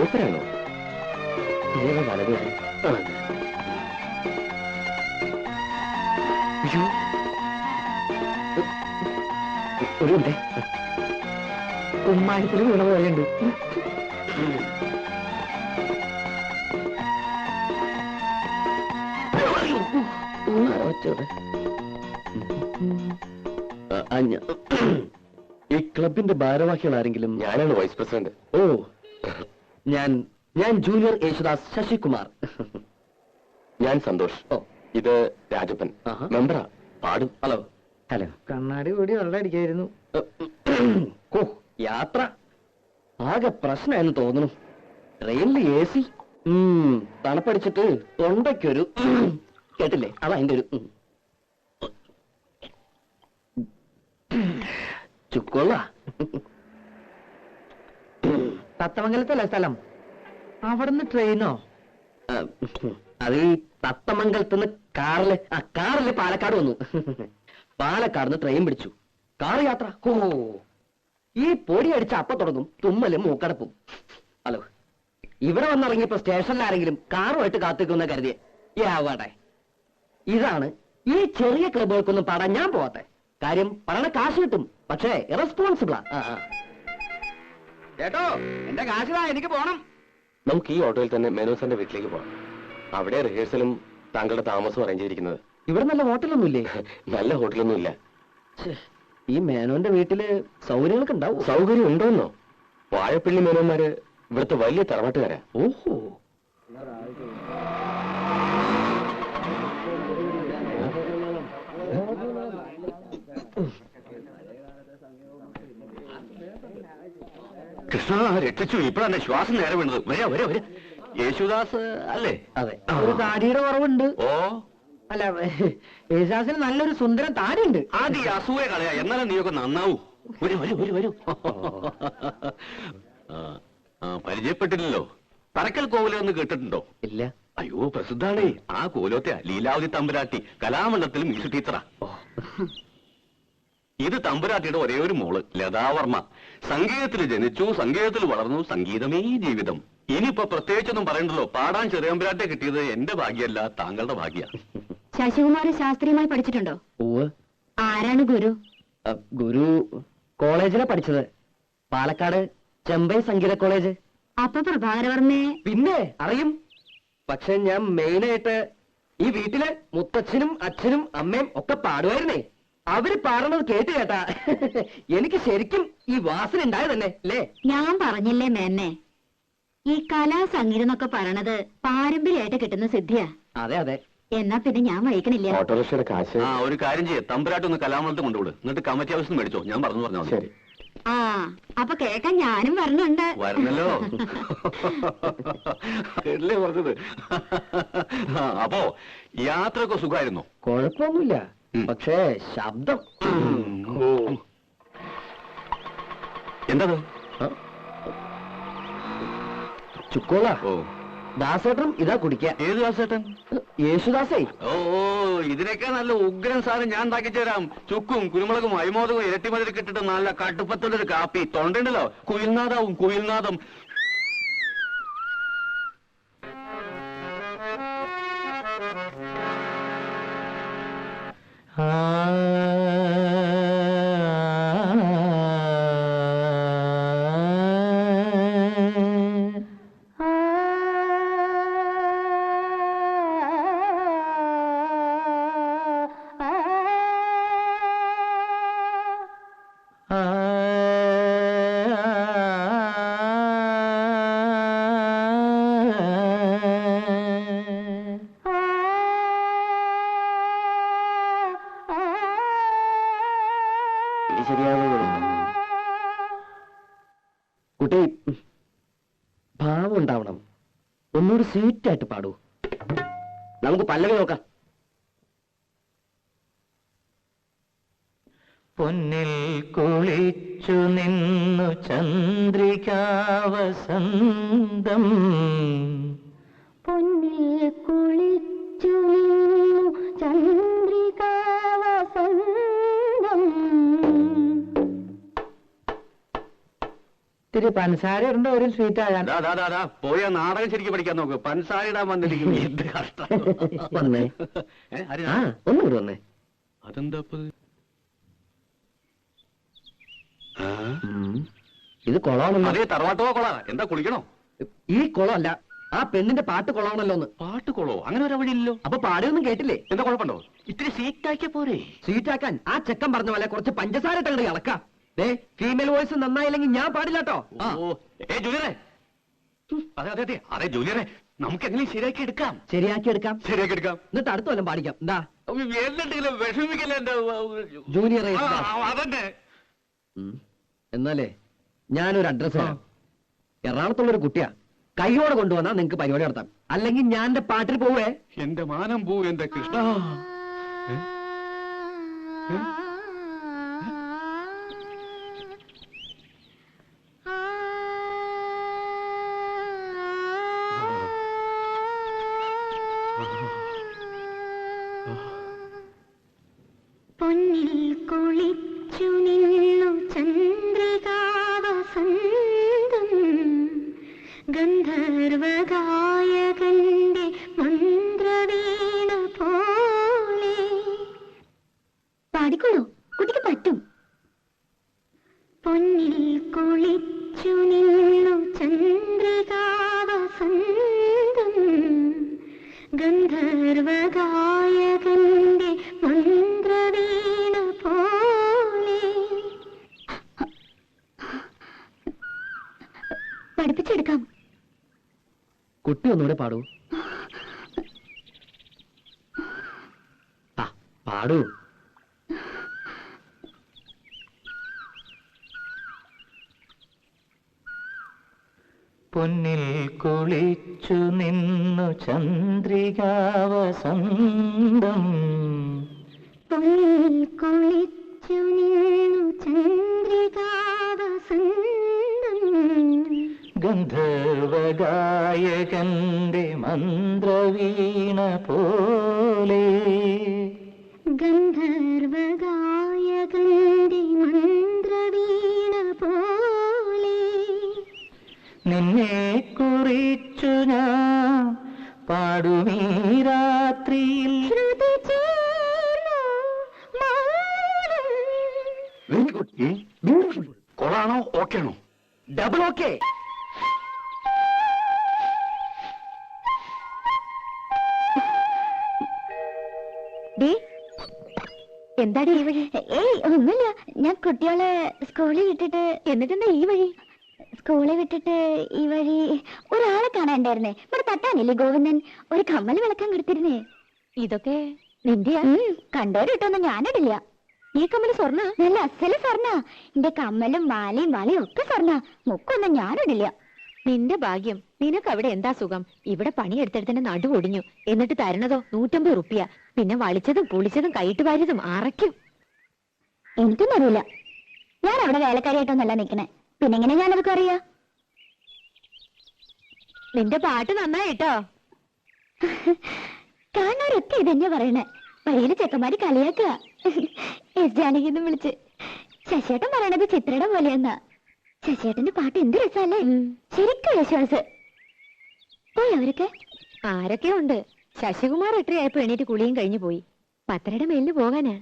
മൂപ്പരാണോ ഇയാളെ വലത് അയ്യോ. ഒരു കുമ്മായത്തിൽ വീണ പോലെയുണ്ട്. ഈ ക്ലബിന്റെ ഭാരവാഹികൾ ആരെങ്കിലും ഞാനാണ് വൈസ് പ്രസിഡന്റ്. ഓ ഞാൻ ഞാൻ ജൂനിയർ യേശുദാസ് ശശികുമാർ. ഞാൻ സന്തോഷ്. ഓ. ഇത് രാജപ്പൻ. ആഹാ. മെമ്പറാ. പാടും. ഹലോ. ഹലോ. കണ്ണാടി കൂടി വെള്ളടിക്കായിരുന്നു യാത്ര. ആകെ പ്രശ്നമായെന്ന് തോന്നുന്നു. ട്രെയിനിൽ എ സി. തണുപ്പടിച്ചിട്ട് തൊണ്ടയ്ക്കൊരു കേട്ടില്ലേ? അതാ അതിന്റെ ഒരു ഉം. ചുക്കൊള്ള. തത്തമംഗലത്തല്ല സ്ഥലം. അവിടുന്ന് ട്രെയിനോ അത് ഈ തത്തമംഗലത്തുനിന്ന് കാറിൽ ആ കാറിൽ പാലക്കാട് വന്നു. പാലക്കാട് നിന്ന് ട്രെയിൻ പിടിച്ചു. കാർ യാത്ര. ഓ ഈ പൊടി അടിച്ച അപ്പ തുടങ്ങും തുമ്മലും മൂക്കടപ്പും. ഹലോ ഇവിടെ വന്നിറങ്ങിയപ്പോ സ്റ്റേഷനിൽ ആരെങ്കിലും കാറുമായിട്ട് കാത്തിക്കുന്ന കരുതിയ. ആവാടെ ഇതാണ് ഈ ചെറിയ ക്ലബുകൾക്കൊന്നും പാടാൻ ഞാൻ പോവാത്തെ. കാര്യം പറയണ കാശ് കിട്ടും പക്ഷേ ഇറസ്പോൺസിബിളാ ആ ആ. ചേട്ടോ എന്റെ കാശിതാ എനിക്ക് പോണം. നമുക്ക് ഈ ഓട്ടോയിൽ തന്നെ മെനോസന്റെ വീട്ടിലേക്ക് പോകാം അവിടെ റിഹേഴ്സലും താങ്കളുടെ താമസവും അറേഞ്ച് ചെയ്തിരിക്കുന്നത്. ഇവിടെ നല്ല ഹോട്ടലൊന്നുമില്ലേ? നല്ല ഹോട്ടലൊന്നും ഇല്ല ഈ മേനോന്റെ വീട്ടിൽ സൗകര്യങ്ങളൊക്കെ ഉണ്ടാവും? സൗകര്യം ഉണ്ടോന്നോ? വാഴപ്പള്ളി മേനോന്മാര് ഇവിടുത്തെ വലിയ തറവാട്ടുകാരാ. ഓഹോ. കൃഷ്ണ രക്ഷിച്ചു. ഇപ്പോഴാണ് ശ്വാസം നേരെ വീണത്. വരാ വരാ വരാ യേശുദാസ് അല്ലേ? അതെ. ഒരു താടിയുടെ കുറവുണ്ട്. ഓ. അല്ല യേശുദാസിന് നല്ലൊരു സുന്ദര താടിയുണ്ട്. ആദ്യം അസൂയ കളയാ. എന്നാലും നീയൊക്കെ നന്നാവൂ. വരൂ വരൂ വരൂ വരൂ. പരിചയപ്പെട്ടില്ലല്ലോ. പറക്കൽ കോവിലെന്ന് കേട്ടിട്ടുണ്ടോ? ഇല്ല. അയ്യോ പ്രസിദ്ധാണേ. ആ കോലോത്തെ ലീലാവതി തമ്പുരാട്ടി കലാമണ്ഡലത്തിൽ മ്യൂസിക് ടീച്ചറാ. ഇത് തമ്പുരാട്ടിയുടെ ഒരേ ഒരു മോൾ ലതാവർമ്മ. സംഗീതത്തിൽ ജനിച്ചു സംഗീതത്തിൽ വളർന്നു സംഗീതമേ ജീവിതം. ഇനിയിപ്പോ പ്രത്യേകിച്ചൊന്നും പറയണ്ടല്ലോ. പാടാൻ ചെറിയമ്പുരാട്ടെ കിട്ടിയത് എന്റെ ഭാഗ്യല്ല താങ്കളുടെ ഭാഗ്യ. ശശികുമാർ ശാസ്ത്രീയമായി പഠിച്ചിട്ടുണ്ടോ? ഓ ആരാണ് ഗുരു? ഗുരു കോളേജിലെ പഠിച്ചത്. പാലക്കാട് ചെമ്പൈ സംഗീത കോളേജ്. അപ്പൊ പ്രഭാകരവർമ്മയെ പിന്നെ അറിയും. പക്ഷെ ഞാൻ മെയിനായിട്ട് ഈ വീട്ടിൽ മുത്തച്ഛനും അച്ഛനും അമ്മയും ഒക്കെ പാടുമായിരുന്നേ. അവർ പറഞ്ഞത് കേട്ട് കേട്ടാ. എനിക്ക് ശരിക്കും ഈ വാസന ഉണ്ടായതല്ലേ തന്നെ അല്ലേ? ഞാൻ പറഞ്ഞില്ലേ മേന്നെ? ഈ കലാ സംഗീതം എന്നൊക്കെ പറയണത് പാരമ്പര്യമായിട്ട് കിട്ടുന്ന സിദ്ധിയാ. അതെ അതെ. എന്നാ പിന്നെ ഞാൻ വഹിക്കണില്ല ഓട്ടോറിക്ഷയുടെ കാശ്. ആ ഒരു കാര്യം ചെയ്യേ. തമ്പുരാട്ടൊന്ന് കലാമണ്ഡലത്തിൽ കൊണ്ടുവിട്. എന്നിട്ട് കമ്മിറ്റി ഹൗസിൽ നിന്ന് മേടിച്ചോ. ഞാൻ പറഞ്ഞു പറഞ്ഞാൽ ശരി. ആ അപ്പൊ കേക്കാൻ ഞാനും വരണുണ്ട്. വരണല്ലോ. കേട്ടില്ലേ പറഞ്ഞത്? ആ, അപ്പോ യാത്രയൊക്കെ സുഖമായിരുന്നു? കുഴപ്പമൊന്നുമില്ല. പക്ഷേ ശബ്ദം. എന്തത്? ചുക്കോള. ദാസേട്ടനും ഇതാ കുടിക്കാൻ. ഏത് ദാസേട്ടൻ? യേശുദാസേ. ഓ ഇതിനൊക്കെ നല്ല ഉഗ്രൻ സാധനം ഞാൻ ഉണ്ടാക്കി തരാം. ചുക്കും കുരുമുളകും അരിമോദകവും ഇരട്ടിമതിൽ കിട്ടിട്ട് നല്ല കട്ടുപ്പത്തുള്ളൊരു കാപ്പി. തൊണ്ടുണ്ടല്ലോ കുയിൽനാദാവും കുയിൽനാദം. കുട്ടി ഭാവം ഉണ്ടാവണം ഒന്നുകൂടി സ്വീറ്റായിട്ട് പാടൂ. നമുക്ക് പല്ലവി നോക്കാം. പൊന്നിൽ കുളിച്ചു നിന്നു ചന്ദ്രികാവസന്തം. പൊന്നിൽ കുളിച്ചു നിന്നു ചന്ദ്രികാവസന്തം. ഇത്തിരി പഞ്ചസാര ഇടണ്ട ഒരു സ്വീറ്റ് ആകാൻ പോയി നാടകം ശരിക്കും പഠിക്കാൻ നോക്ക്. പൻസാര ഇടാൻ വന്നിരിക്കുന്നു. എന്ത് കഷ്ടം. വന്നേ. ആ? ഒന്നും കൂടി വന്നേ. അതെന്താ ഇത്? കൊള്ളാമല്ലോ അതേ തറവാട്ടോ കൊളാ. എന്താ കുളിക്കണോ? ഈ കൊളമല്ല ആ പെണ്ണിന്റെ പാട്ട് കൊളാണല്ലോ ഒന്ന് പാട്ട് കൊളോ? അങ്ങനെ ഒരു വഴിയില്ലല്ലോ. അപ്പൊ പാടിയൊന്നും കേട്ടില്ലേ? എന്താ കുഴപ്പമുണ്ടോ? ഇത്തിരി സീറ്റാക്കിയ പോരെ. സീറ്റാക്കാൻ ആ ചെക്കൻ പറഞ്ഞ പോലെ കുറച്ച് പഞ്ചസാര ഇട്ടങ്ങട് ഇളക്കാം. ഫീമെയിൽ വോയിസ് നന്നായില്ലെങ്കിൽ ഞാൻ പാടില്ല കേട്ടോ ഏ ജൂലിയറെ അതെ അതെ അതെ. അതെ ജൂലിയറെ നമുക്ക് എങ്ങനെ ശരിയാക്കി എടുക്കാം. ശരിയാക്കി എടുക്കാം. ശരിയാക്കി എടുക്കാം. എന്നിട്ട് അടുത്ത കൊല്ലം പാടിക്കാം. എന്താ എന്തുണ്ടെങ്കിലും വിഷമിക്കല്ലേ ആ, അതന്നെ. എന്നാലേ ഞാനൊരു അഡ്രസ് തരാം. എറണാകുളത്തുള്ള ഒരു കുട്ടിയാ. കൈയോടെ കൊണ്ടുവന്നാ നിങ്ങക്ക് പരിപാടി നടത്താം. അല്ലെങ്കിൽ ഞാൻ എന്റെ പാട്ടിൽ പോവേ. എന്റെ മാനം പോവേ എന്റെ കൃഷ്ണ. ഗന്ധർവഗായകന്റെ മന്ത്രവീണ പോലെ. പഠിപ്പിച്ചെടുക്കാം. കുട്ടി ഒന്നുകൂടെ പാടൂ ആ പാടൂ പൊന്നിൽ കുളിച്ചു നിന്നു ചന്ദ്രികാവസന്തം. കുളിച്ചു നിന്നു ചന്ദ്രികാവസന്തം. ഗന്ധർവഗായകന്റെ മന്ത്രവീണ പോലെ. ഗന്ധർവഗായകന്റെ മന്ത്രവീണ നിന്നെ കുറിച്ചു ഞാൻ പാടുമീ രാത്രിയിൽ വെരി ഗുഡ് ബ്യൂട്ടിഫുൾ കൊളാണോ ഓക്കെ ആണോ ഡബിൾ ഓക്കെ എന്താടി ഈ വഴി. ഏയ് ഒന്നുമില്ല. ഞാൻ കുട്ടികളെ സ്കൂളിൽ വിട്ടിട്ട് എന്നിട്ടെന്താ ഈ വഴി? സ്കൂളിൽ വിട്ടിട്ട് ഈ വഴി ഒരാളെ കാണാണ്ടായിരുന്നേ ഇവിടെ തട്ടാനില്ലേ ഗോവിന്ദൻ? ഒരു കമ്മൽ വിളക്കാൻ കൊടുത്തിരുന്നേ. ഇതൊക്കെ നിന്റെയാ കണ്ടോരിട്ടൊന്നും ഞാനിടില്ല. ഈ കമ്മൽ സ്വർണ? നല്ല അസൽ സ്വർണ. എന്റെ കമ്മലും മാലയും വളയും ഒക്കെ സ്വർണ. മുക്കൊന്നും ഞാനിടില്ല. നിന്റെ ഭാഗ്യം. നിനക്ക് അവിടെ എന്താ സുഖം? ഇവിടെ പണിയെടുത്തെടുത്തിന്റെ നടു ഒടിഞ്ഞു എന്നിട്ട് തരണതോ? നൂറ്റമ്പത് റുപ്യ. പിന്നെ വളിച്ചതും പുളിച്ചതും കൈയിട്ട് വാരിയതും അറയ്ക്കും എനിക്കൊന്നും അറിയില്ല. ഞാൻ അവിടെ വേലക്കാരിയായിട്ടൊന്നല്ല നിക്കണേ. പിന്നെ എങ്ങനെ ഞാനതൊക്കെ അറിയാ? നിന്റെ പാട്ട് നന്നായിട്ടോ? കാണാറൊക്കെ ഇതന്നെ പറയണേ. പയ്യനെ ചെക്കന്മാര് കളിയാക്ക എസ് ജാനകിന്ന് വിളിച്ച്. ശശേട്ടൻ പറയണത് ചിത്രയുടെ പോലെയെന്നാ. ശശേട്ടന്റെ പാട്ട് എന്ത് രസമല്ലേ? ശരിക്കും വിശ്വാസ്. പോയി അവരൊക്കെ? ആരൊക്കെ ഉണ്ട്. ശശികുമാർ എത്രയായപ്പോ എണീറ്റ് കുളിയും കഴിഞ്ഞു പോയി. പത്തരയുടെ മേലിന് പോകാനാ.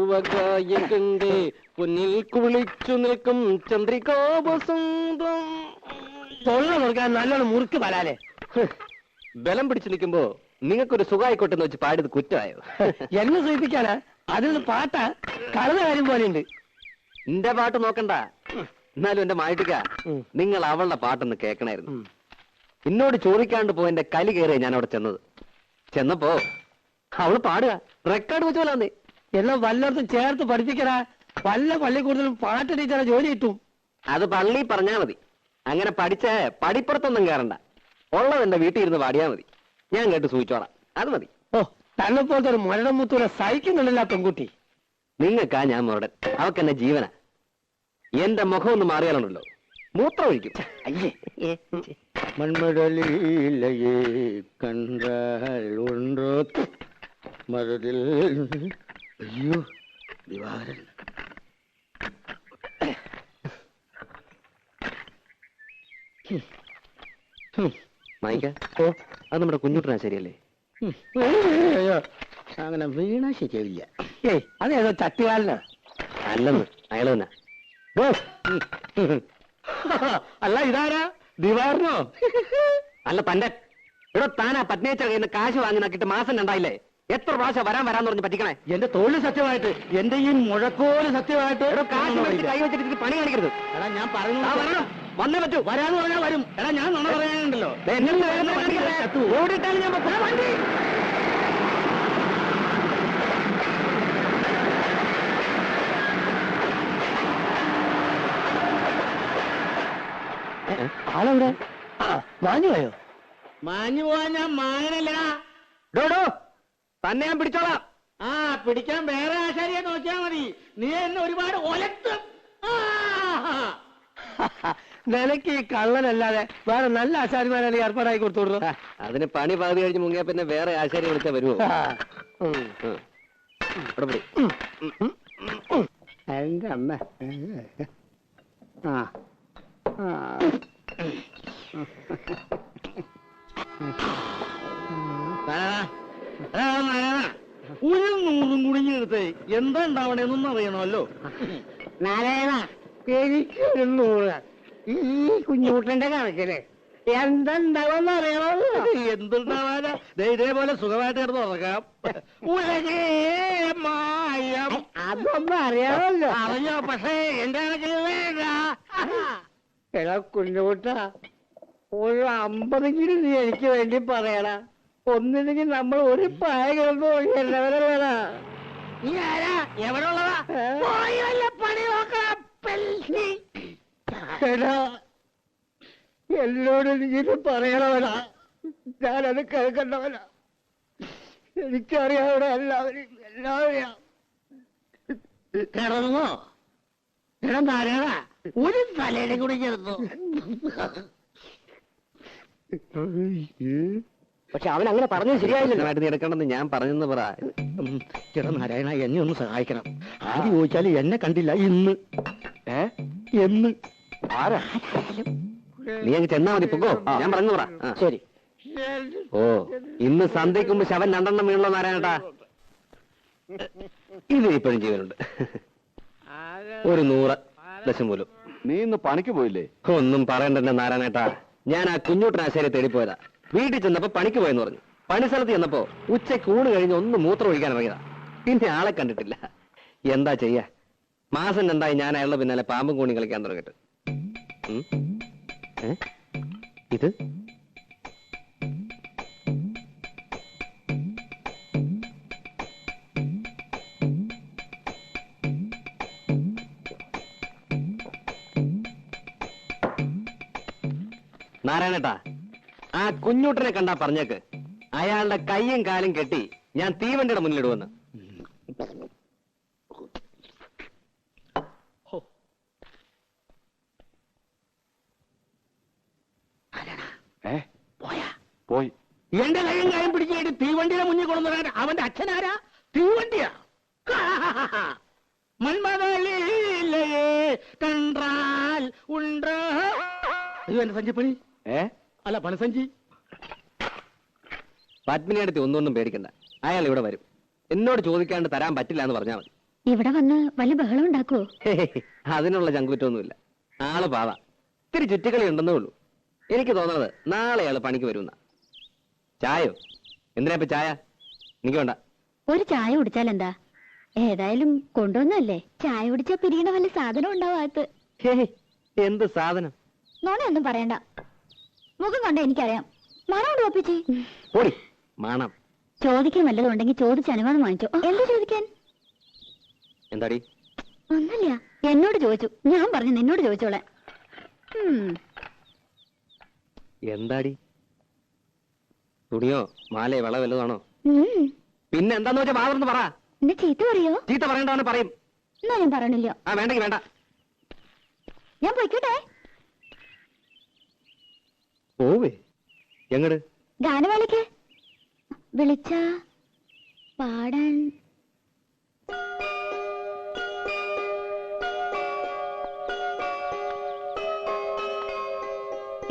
ഗന്ധർവഗായകന്റെ പൊന്നിൽ കുളിച്ചു നിൽക്കും ചന്ദ്രികാവസന്തം തൊള്ള നോക്കാൻ നല്ലോണം മുറുക്ക് ഹ്, ബലം പിടിച്ചു നിൽക്കുമ്പോ നിങ്ങൾക്കൊരു സുഖമായിക്കോട്ടെ എന്ന് വെച്ച് പാടിയത് കുറ്റമായോ? എന്നെ സൂചിപ്പിക്കാനാ? അതിൽ പാട്ടാ കളന്ന കാര്യം പോലെയുണ്ട്. എന്റെ പാട്ട് നോക്കണ്ട. എന്നാലും എന്റെ മായിട്ടിക്ക. നിങ്ങൾ അവളുടെ പാട്ടൊന്ന് കേൾക്കണായിരുന്നു എന്നോട് ചോദിക്കാണ്ട് പോയി എന്റെ കലി കയറിയ ഞാൻ അവിടെ ചെന്നത്. ചെന്നപ്പോ അവൾ പാടുക. റെക്കോർഡ് വെച്ച് പോലാന്നേ. എല്ലാം വല്ലയിടത്തും ചേർത്ത് പഠിപ്പിക്കടാ. വല്ല പള്ളിക്കൂടുതലും പാട്ട് ടീച്ചറെ ജോലി കിട്ടും. അത് പള്ളി പറഞ്ഞാ മതി. അങ്ങനെ പഠിച്ച പഠിപ്പുറത്തൊന്നും കയറണ്ട ഉള്ളത് എന്റെ വീട്ടിൽ ഇരുന്ന് പാടിയാ മതി. ഞാൻ കേട്ട് സൂചിച്ചോളാം. അത് മതി. ഓ തന്നെ പോലത്തെ ഒരു മരണം മുത്തൂരെ സഹിക്കുന്നുണ്ടല്ല പെൺകുട്ടി. നിങ്ങൾക്കാ ഞാൻ മുരടൻ. അവക്ക് എന്നെ ജീവന. എന്റെ മുഖം ഒന്ന് മാറിയാലുണ്ടല്ലോ. മൂത്രം ഒഴിക്കും അയ്യേ മൺമടലിലയെ കണ്ടാൽ ഒன்றോ മരതിൽ അയ്യോ ദിവാകരൻ. മായിക്ക അത് നമ്മുടെ കുഞ്ഞുട്ടനാ ശരിയല്ലേ? അങ്ങനെ വീണ ശരിയാവില്ല. ഏയ് അതേതോ ചട്ടിവാലനാ അല്ലെന്ന് അയാൾ തന്നെ. അല്ല ഇതാരാ? ദിവാറിനോ? അല്ല തന്റെ ഇവിടെ താനാ പത്നിയച്ച കയ്യിൽ നിന്ന് കാശ് വാങ്ങി നോക്കിയിട്ട് മാസം രണ്ടായില്ലേ? എത്ര പ്രാവശ്യം വരാൻ വരാന്ന് പറഞ്ഞ് പറ്റിക്കണേ? എന്റെ തൊഴിൽ സത്യമായിട്ട് എന്റെ ഈ മുഴക്കോൽ സത്യമായിട്ട് കാശ് കൈ വെച്ചിട്ട് പണി കാണിക്കരുത്. എടാ ഞാൻ പറഞ്ഞു. വന്നേ പറ്റൂ. വരാന്ന് പറഞ്ഞാൽ വരും. എടാ ഞാൻ നുണ പറയാനുണ്ടല്ലോ. ഓടിയിട്ടാണ് ഞാൻ. വണ്ടി. ആളെവിടെ? ആ മാഞ്ഞു പോയോ? മാഞ്ഞു പോവാൻ ഞാൻ മാങ്ങനല്ല. ഡോഡോ. തന്നെ ഞാൻ പിടിച്ചോളാം. ആ പിടിക്കാൻ വേറെ ആശാരിയെ നോക്കിയാ മതി. നീ എന്നെ ഒരുപാട് ഒലത്തും. നിനക്ക് ഈ കള്ളനല്ലാതെ വേറെ നല്ല ആശാരിമാരാണ് ഏർപ്പാടായി കൊടുത്തോളൂ അതിന് പണി പകുതി കഴിഞ്ഞ് മുങ്ങിയ പിന്നെ വേറെ ആശാരി വിളിച്ചാ വരുമോ. എന്റെ അമ്മ. ആ. ആ. ഒരു നൂറും കുടുങ്ങിയെടുത്ത് എന്താ ഉണ്ടാവണേന്നൊന്നും അറിയണമല്ലോ. നാരായണ എനിക്കൊരു നൂറ് ഈ കുഞ്ഞുകുട്ടന്റെ കണക്കിൽ എന്തുണ്ടാവെന്ന് അറിയണോ എന്തുണ്ടാവാനാ? ദേ ഇതേപോലെ സുഖമായിട്ട് കിടന്ന് ഉറക്കാം ഉലകേ മായം. അതൊന്നും അറിയാമല്ലോ. അറിഞ്ഞോ? പക്ഷേ എന്റെ കണക്കിൽ വേണ്ട. എടാ കുഞ്ഞുകുട്ട ഒരു അമ്പതെങ്കിലും നീ എനിക്ക് വേണ്ടി പറയണ ഒന്നില്ലെങ്കിൽ നമ്മൾ ഒരു പായ കിടന്നു എല്ലാവരും വേണ നീ ആരാ? എവിടെ ഉള്ളതാ പോയി വല്ല പണി നോക്കണം. എടാ എന്നോട് നീ പറയണവനാ. ഞാനത് കേൾക്കണ്ടവനാ. എനിക്കറിയാവിടെ എല്ലാവരും എല്ലാവരെയും കിടന്നോ നാരായണ ഒരു തലയുടെ കൂടി ചേർന്നു പക്ഷെ അവൻ അങ്ങനെ പറഞ്ഞത് ശരിയായില്ല. നീ എടുക്കണമെന്ന് ഞാൻ പറഞ്ഞെന്ന് പറ. ചേട്ടാ നാരായണ എന്നെ ഒന്ന് സഹായിക്കണം. ആദ്യം ചോദിച്ചാൽ എന്നെ കണ്ടില്ല. ഇന്ന്. ഏ? എന്ന് ആരാ? നീ അങ്ങ് ചെന്നാ മതി പൊക്കോ. ഞാൻ പറഞ്ഞു പറ ആ. ശരി. ഓ ഇന്ന് സന്ധ്യയ്ക്ക് മുമ്പ് ശവൻ രണ്ടെണ്ണം വീണല്ലോ നാരായണട്ടാ. ഇത് ഇപ്പോഴും ജീവനുണ്ട്. ഒരു നൂറ് ദശമൂലം നീ ഇന്ന് പണിക്ക് പോയില്ലേ? ഒന്നും പറയണ്ടെന്നെ നാരായണേട്ടാ. ഞാൻ ആ കുഞ്ഞൂട്ടനാശാരി തേടിപ്പോയതാ വീട്ടിൽ ചെന്നപ്പോ പണിക്ക് പോയെന്ന് പറഞ്ഞു. പണി സ്ഥലത്ത് ചെന്നപ്പോ ഉച്ചയ്ക്ക് ഊണ് കഴിഞ്ഞ് ഒന്ന് മൂത്രം ഒഴിക്കാൻ ഇറങ്ങിയതാ. പിന്നെ ആളെ കണ്ടിട്ടില്ല. എന്താ ചെയ്യാ? മാസം രണ്ടായി ഞാൻ അയാളുടെ പിന്നാലെ പാമ്പും കൂണി കളിക്കാൻ തുടങ്ങിയിട്ട്? ഇത്? നാരായണേട്ടാ ആ കുഞ്ഞൂട്ടനെ കണ്ടാ പറഞ്ഞേക്ക്. അയാളുടെ കൈയും കാലും കെട്ടി ഞാൻ തീവണ്ടിയുടെ മുന്നിലിടുവെന്ന് ഏ പോയി എന്റെ കൈയും കാര്യം പിടിച്ചിട്ട് തീവണ്ടിയുടെ മുന്നിൽ കൊണ്ടുവരാൻ അവന്റെ അച്ഛനാരാ തീവണ്ടിയാ മന്മതലേ കണ്ടാൽ ഉണ്ടോ? അയ്യോ എന്റെ സഞ്ചിപ്പണി ഏ? അല്ല പണസഞ്ചി പത്മിനിയടുത്ത് ഒന്നൊന്നും പേടിക്കണ്ട. അയാൾ ഇവിടെ വരും. എന്നോട് ചോദിക്കാണ്ട് തരാൻ പറ്റില്ല എന്ന് പറഞ്ഞാൽ മതി. ഇവിടെ വന്ന് വലിയ ബഹളം ഉണ്ടാക്കുവോ? അതിനുള്ള ചങ്കുറ്റൊന്നുമില്ല. ആൾ പാവ. ഇത്തിരി ചുറ്റിക്കളി ഉണ്ടെന്നേ ഉള്ളൂ. എനിക്ക് തോന്നുന്നത് നാളെ അയാൾ പണിക്ക് വരുന്ന ചായോ എന്തിനാ ഇപ്പൊ ചായ? എനിക്ക് വേണ്ട. ഒരു ചായ കുടിച്ചാൽ എന്താ ഏതായാലും കൊണ്ടുവന്നല്ലേ? ചായ കുടിച്ചാ പിരിയണ വല്ല സാധനം ഉണ്ടാവാത്ത എന്ത് സാധനം? നോണയൊന്നും പറയണ്ട. മുഖം കണ്ട എനിക്കറിയാം. മണം കൊണ്ട് ഒപ്പിച്ചേ ഓടി മാണം. ചോദിക്കാൻ വല്ലതും ഉണ്ടെങ്കിൽ ചോദിച്ച് അനുവാദം വാങ്ങിച്ചോ. എന്താ ചോദിക്കാൻ? എന്താടി? ഒന്നല്ല എന്നോട് ചോദിച്ചു. ഞാൻ പറഞ്ഞു നിന്നോട് ചോദിച്ചോളെ. എന്താടി? തുണിയോ മാലയോ വള വല്ലതാണോ വെച്ചാ പിന്നെ എന്താന്ന് വെച്ചാൽ വാവർന്ന് പറ. എന്നെ ചീത്ത പറയോ? ചീത്ത പറയണ്ടാന്ന് പറയും. എന്നാ ഞാൻ പറയണില്ല. ആ വേണ്ടെങ്കിൽ വേണ്ട. ഞാൻ പോയിക്കോട്ടെ. പോവേ. എങ്ങട്? ഗാനമേളയ്ക്ക്. വിളിച്ച പാടാൻ.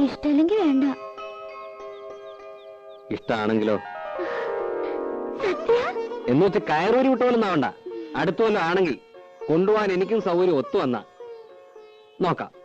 ഇഷ്ടല്ലെങ്കിൽ വേണ്ട. ഇഷ്ടാണെങ്കിലോ? സത്യ? എന്ന് വെച്ച് കയറൂരി വിട്ടോലും ആവണ്ട അടുത്തു വല്ലതും ആണെങ്കിൽ കൊണ്ടുപോകാൻ എനിക്കും സൗകര്യം ഒത്തു വന്ന. നോക്കാം.